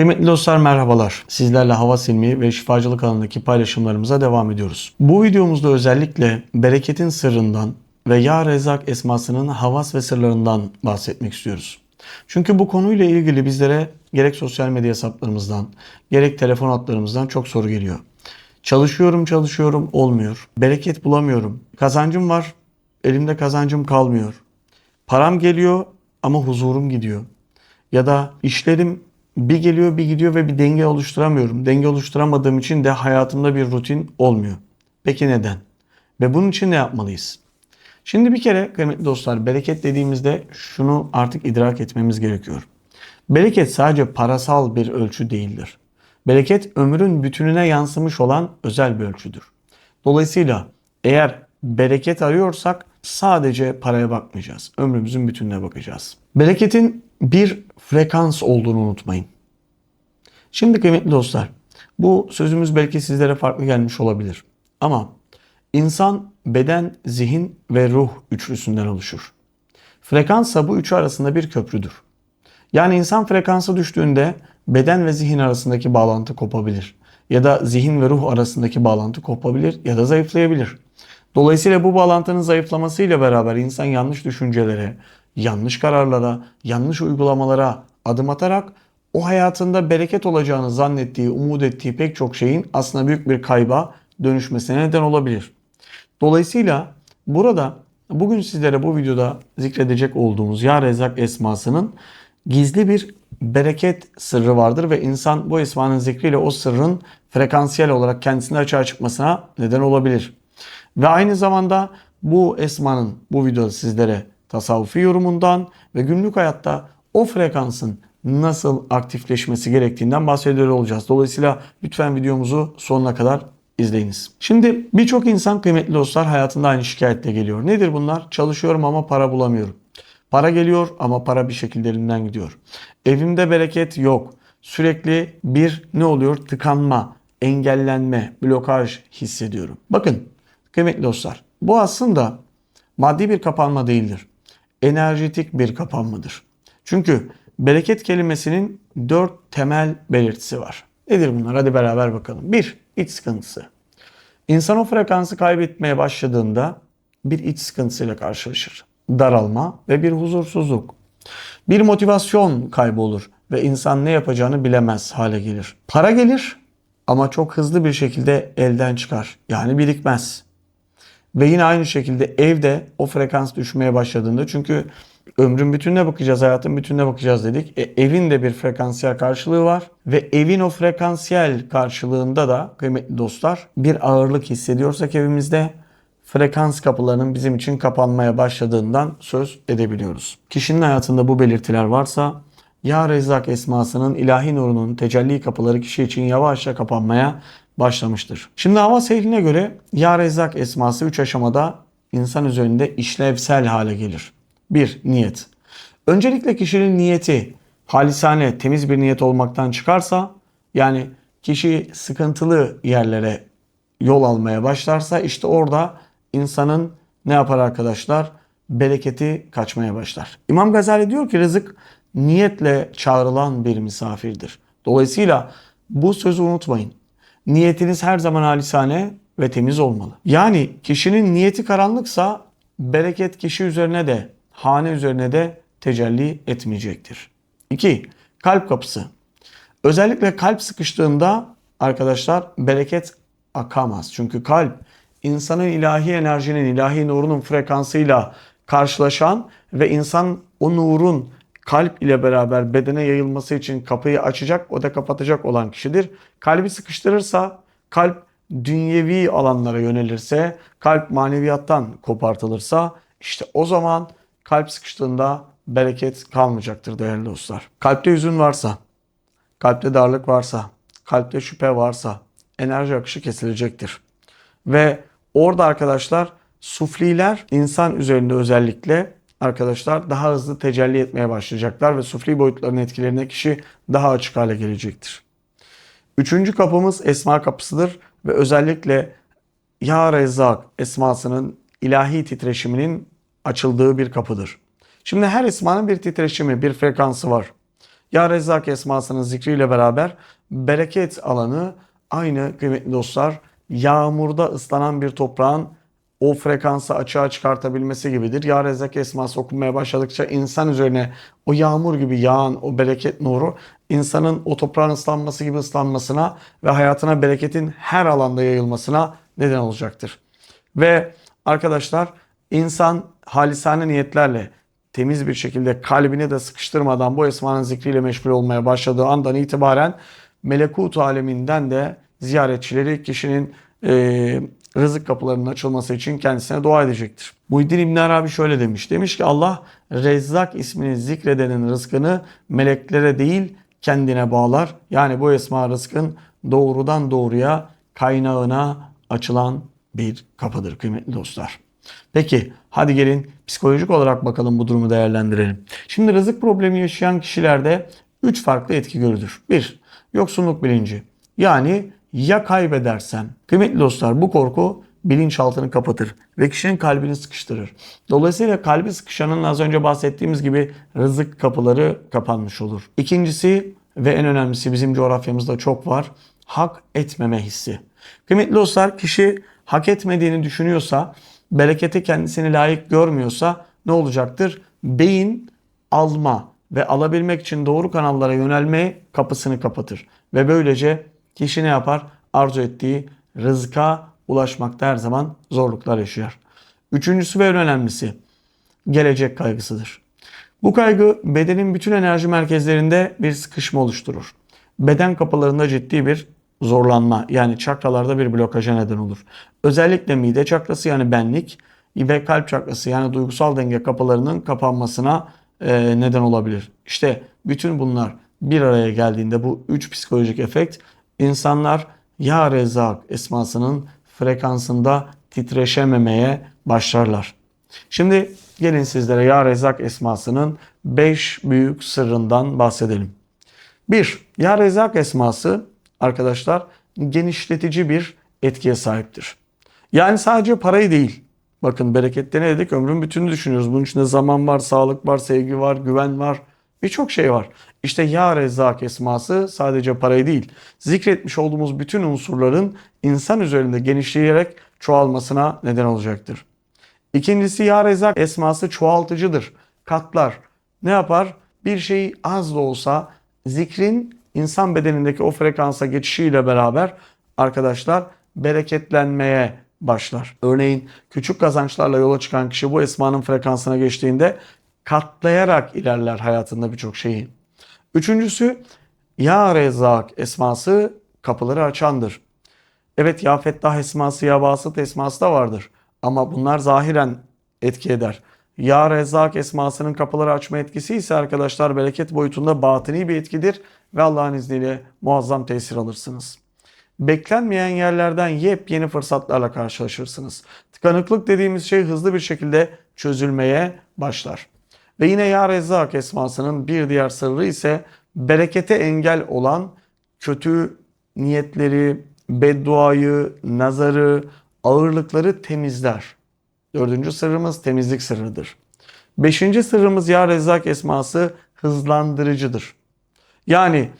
Kıymetli dostlar merhabalar. Sizlerle hava silmi ve şifacılık alanındaki paylaşımlarımıza devam ediyoruz. Bu videomuzda özellikle bereketin sırrından ve Ya Rezak esmasının havas ve sırlarından bahsetmek istiyoruz. Çünkü bu konuyla ilgili bizlere gerek sosyal medya hesaplarımızdan gerek telefon hatlarımızdan çok soru geliyor. Çalışıyorum çalışıyorum olmuyor. Bereket bulamıyorum. Kazancım var elimde kazancım kalmıyor. Param geliyor ama huzurum gidiyor. Ya da işlerim bir geliyor bir gidiyor ve bir denge oluşturamıyorum. Denge oluşturamadığım için de hayatımda bir rutin olmuyor. Peki neden? Ve bunun için ne yapmalıyız? Şimdi bir kere kıymetli dostlar bereket dediğimizde şunu artık idrak etmemiz gerekiyor. Bereket sadece parasal bir ölçü değildir. Bereket ömrün bütününe yansımış olan özel bir ölçüdür. Dolayısıyla eğer bereket arıyorsak sadece paraya bakmayacağız. Ömrümüzün bütününe bakacağız. Bereketin bir frekans olduğunu unutmayın. Şimdi kıymetli dostlar, bu sözümüz belki sizlere farklı gelmiş olabilir. Ama insan beden, zihin ve ruh üçlüsünden oluşur. Frekansa bu üçü arasında bir köprüdür. Yani insan frekansı düştüğünde beden ve zihin arasındaki bağlantı kopabilir. Ya da zihin ve ruh arasındaki bağlantı kopabilir ya da zayıflayabilir. Dolayısıyla bu bağlantının zayıflamasıyla beraber insan yanlış düşüncelere, yanlış kararlara, yanlış uygulamalara adım atarak o hayatında bereket olacağını zannettiği, umut ettiği pek çok şeyin aslında büyük bir kayba dönüşmesine neden olabilir. Dolayısıyla burada bugün sizlere bu videoda zikredecek olduğumuz Ya Rezak esmasının gizli bir bereket sırrı vardır ve insan bu esmanın zikriyle o sırrın frekansiyel olarak kendisinde açığa çıkmasına neden olabilir. Ve aynı zamanda bu esmanın bu videoda sizlere tasavvufi yorumundan ve günlük hayatta o frekansın nasıl aktifleşmesi gerektiğinden bahsediyor olacağız. Dolayısıyla lütfen videomuzu sonuna kadar izleyiniz. Şimdi birçok insan kıymetli dostlar hayatında aynı şikayetle geliyor. Nedir bunlar? Çalışıyorum ama para bulamıyorum. Para geliyor ama para bir şekilde elimden gidiyor. Evimde bereket yok. Sürekli bir ne oluyor? Tıkanma, engellenme, blokaj hissediyorum. Bakın kıymetli dostlar bu aslında maddi bir kapanma değildir. Enerjetik bir kapanmadır. Çünkü bereket kelimesinin dört temel belirtisi var. Nedir bunlar? Hadi beraber bakalım. Bir, iç sıkıntısı. İnsan o frekansı kaybetmeye başladığında bir iç sıkıntısıyla karşılaşır. Daralma ve bir huzursuzluk. Bir motivasyon kaybı olur ve insan ne yapacağını bilemez hale gelir. Para gelir ama çok hızlı bir şekilde elden çıkar. Yani birikmez. Ve yine aynı şekilde evde o frekans düşmeye başladığında çünkü ömrün bütününe bakacağız, hayatın bütününe bakacağız dedik. E, evin de bir frekansiyel karşılığı var ve evin o frekansiyel karşılığında da kıymetli dostlar bir ağırlık hissediyorsak evimizde frekans kapılarının bizim için kapanmaya başladığından söz edebiliyoruz. Kişinin hayatında bu belirtiler varsa Ya Rezzak esmasının ilahi nurunun tecelli kapıları kişi için yavaşça kapanmaya başlamıştır. Şimdi hava seyirine göre Ya Rezzak esması 3 aşamada insan üzerinde işlevsel hale gelir. 1. Niyet. Öncelikle kişinin niyeti halisane, temiz bir niyet olmaktan çıkarsa yani kişi sıkıntılı yerlere yol almaya başlarsa işte orada insanın ne yapar arkadaşlar? Bereketi kaçmaya başlar. İmam Gazali diyor ki rızık niyetle çağrılan bir misafirdir. Dolayısıyla bu sözü unutmayın. Niyetiniz her zaman halisane ve temiz olmalı. Yani kişinin niyeti karanlıksa bereket kişi üzerine de hane üzerine de tecelli etmeyecektir. 2. Kalp kapısı. Özellikle kalp sıkıştığında arkadaşlar bereket akamaz. Çünkü kalp insanın ilahi enerjinin, ilahi nurunun frekansıyla karşılaşan ve insan o nurun kalp ile beraber bedene yayılması için kapıyı açacak, o da kapatacak olan kişidir. Kalbi sıkıştırırsa, kalp dünyevi alanlara yönelirse, kalp maneviyattan kopartılırsa işte o zaman kalp sıkıştığında bereket kalmayacaktır değerli dostlar. Kalpte hüzün varsa, kalpte darlık varsa, kalpte şüphe varsa enerji akışı kesilecektir. Ve orada arkadaşlar sufliler insan üzerinde özellikle arkadaşlar daha hızlı tecelli etmeye başlayacaklar ve sufli boyutların etkilerine kişi daha açık hale gelecektir. Üçüncü kapımız esma kapısıdır ve özellikle Ya Rezzak esmasının ilahi titreşiminin açıldığı bir kapıdır. Şimdi her esmanın bir titreşimi, bir frekansı var. Ya Rezzak esmasının zikriyle beraber bereket alanı aynı kıymetli dostlar yağmurda ıslanan bir toprağın o frekansı açığa çıkartabilmesi gibidir. Ya Rezzak esması okunmaya başladıkça insan üzerine o yağmur gibi yağan o bereket nuru insanın o toprağın ıslanması gibi ıslanmasına ve hayatına bereketin her alanda yayılmasına neden olacaktır. Ve arkadaşlar insan halisane niyetlerle temiz bir şekilde kalbini de sıkıştırmadan bu esmanın zikriyle meşgul olmaya başladığı andan itibaren melekut aleminden de ziyaretçileri kişinin e, rızık kapılarının açılması için kendisine dua edecektir. Muhyiddin İbn Arabi şöyle demiş. Demiş ki Allah Rezzak ismini zikredenin rızkını meleklere değil kendine bağlar. Yani bu esma rızkın doğrudan doğruya kaynağına açılan bir kapıdır kıymetli dostlar. Peki hadi gelin psikolojik olarak bakalım bu durumu değerlendirelim. Şimdi rızık problemi yaşayan kişilerde 3 farklı etki görülür. 1. Yoksunluk bilinci. Yani ya kaybedersem? Kıymetli dostlar bu korku bilinçaltını kapatır ve kişinin kalbini sıkıştırır. Dolayısıyla kalbi sıkışanın az önce bahsettiğimiz gibi rızık kapıları kapanmış olur. İkincisi ve en önemlisi bizim coğrafyamızda çok var. Hak etmeme hissi. Kıymetli dostlar kişi hak etmediğini düşünüyorsa, bereketi kendisini layık görmüyorsa ne olacaktır? Beyin alma ve alabilmek için doğru kanallara yönelme kapısını kapatır. Ve böylece kişi ne yapar? Arzu ettiği rızka ulaşmakta her zaman zorluklar yaşıyor. Üçüncüsü ve en önemlisi gelecek kaygısıdır. Bu kaygı bedenin bütün enerji merkezlerinde bir sıkışma oluşturur. Beden kapılarında ciddi bir zorlanma yani çakralarda bir blokaja neden olur. Özellikle mide çakrası yani benlik ve kalp çakrası yani duygusal denge kapılarının kapanmasına e, neden olabilir. İşte bütün bunlar bir araya geldiğinde bu üç psikolojik efekt insanlar Ya Rezzak esmasının frekansında titreşememeye başlarlar. Şimdi gelin sizlere Ya Rezzak esmasının 5 büyük sırrından bahsedelim. 1. Ya Rezzak esması arkadaşlar genişletici bir etkiye sahiptir. Yani sadece parayı değil. Bakın berekette ne dedik? Ömrün bütününü düşünüyoruz. Bunun içinde zaman var, sağlık var, sevgi var, güven var. Birçok şey var. İşte Ya Rezzak esması sadece parayı değil, zikretmiş olduğumuz bütün unsurların insan üzerinde genişleyerek çoğalmasına neden olacaktır. İkincisi Ya Rezzak esması çoğaltıcıdır. Katlar. Ne yapar? Bir şeyi az da olsa zikrin insan bedenindeki o frekansa geçişiyle beraber arkadaşlar bereketlenmeye başlar. Örneğin küçük kazançlarla yola çıkan kişi bu esmanın frekansına geçtiğinde katlayarak ilerler hayatında birçok şeyi. Üçüncüsü Ya Rezzak esması kapıları açandır. Evet Ya Fettah esması, Ya Basıt esması da vardır. Ama bunlar zahiren etki eder. Ya Rezzak esmasının kapıları açma etkisi ise arkadaşlar bereket boyutunda batini bir etkidir ve Allah'ın izniyle muazzam tesir alırsınız. Beklenmeyen yerlerden yepyeni fırsatlarla karşılaşırsınız. Tıkanıklık dediğimiz şey hızlı bir şekilde çözülmeye başlar. Ve yine Ya Rezzak esmasının bir diğer sırrı ise berekete engel olan kötü niyetleri, bedduayı, nazarı, ağırlıkları temizler. Dördüncü sırrımız temizlik sırrıdır. Beşinci sırrımız Ya Rezzak esması hızlandırıcıdır. Yani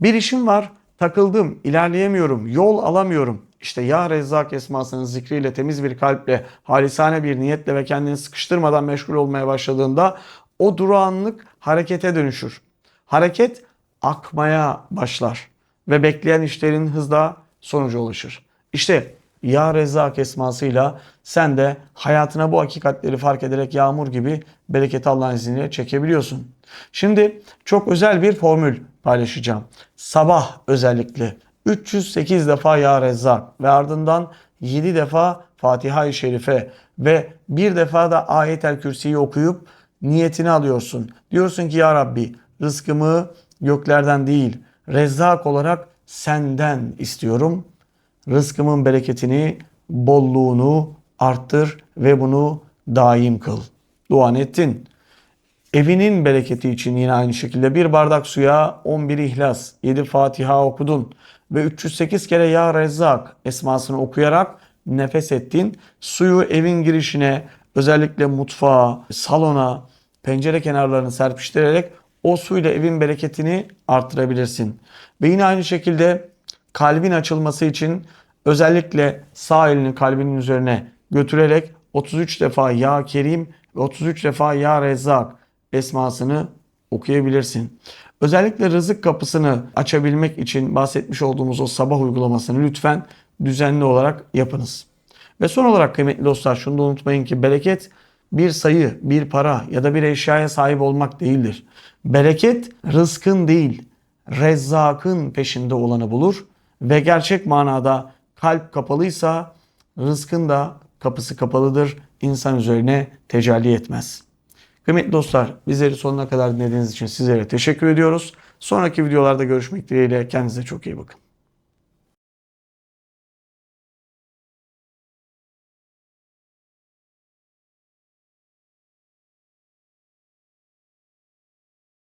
bir işim var, takıldım, ilerleyemiyorum, yol alamıyorum. İşte Ya Rezzak esmasının zikriyle temiz bir kalple, halisane bir niyetle ve kendini sıkıştırmadan meşgul olmaya başladığında o durağanlık harekete dönüşür. Hareket akmaya başlar ve bekleyen işlerin hızla sonuca ulaşır. İşte Ya Rezzak esmasıyla sen de hayatına bu hakikatleri fark ederek yağmur gibi bereketi Allah'ın izniyle çekebiliyorsun. Şimdi çok özel bir formül paylaşacağım. Sabah özellikle 308 defa Ya Rezzak ve ardından 7 defa Fatiha-i Şerife ve bir defa da Ayet-el Kürsi'yi okuyup niyetini alıyorsun. Diyorsun ki Ya Rabbi rızkımı göklerden değil Rezzak olarak senden istiyorum. Rızkımın bereketini, bolluğunu arttır ve bunu daim kıl. Duan ettin. Evinin bereketi için yine aynı şekilde bir bardak suya 11 ihlas, 7 Fatiha okudun ve 308 kere Ya Rezzak esmasını okuyarak nefes ettin. Suyu evin girişine özellikle mutfağa, salona, pencere kenarlarını serpiştirerek o suyla evin bereketini arttırabilirsin. Ve yine aynı şekilde kalbin açılması için özellikle sağ elini kalbinin üzerine götürerek 33 defa Ya Kerim ve 33 defa Ya Rezzak esmasını okuyabilirsin. Özellikle rızık kapısını açabilmek için bahsetmiş olduğumuz o sabah uygulamasını lütfen düzenli olarak yapınız. Ve son olarak kıymetli dostlar şunu da unutmayın ki bereket bir sayı, bir para ya da bir eşyaya sahip olmak değildir. Bereket rızkın değil, rezzakın peşinde olanı bulur ve gerçek manada kalp kapalıysa rızkın da kapısı kapalıdır. İnsan üzerine tecelli etmez. Kıymetli dostlar bizleri sonuna kadar dinlediğiniz için sizlere teşekkür ediyoruz. Sonraki videolarda görüşmek dileğiyle kendinize çok iyi bakın.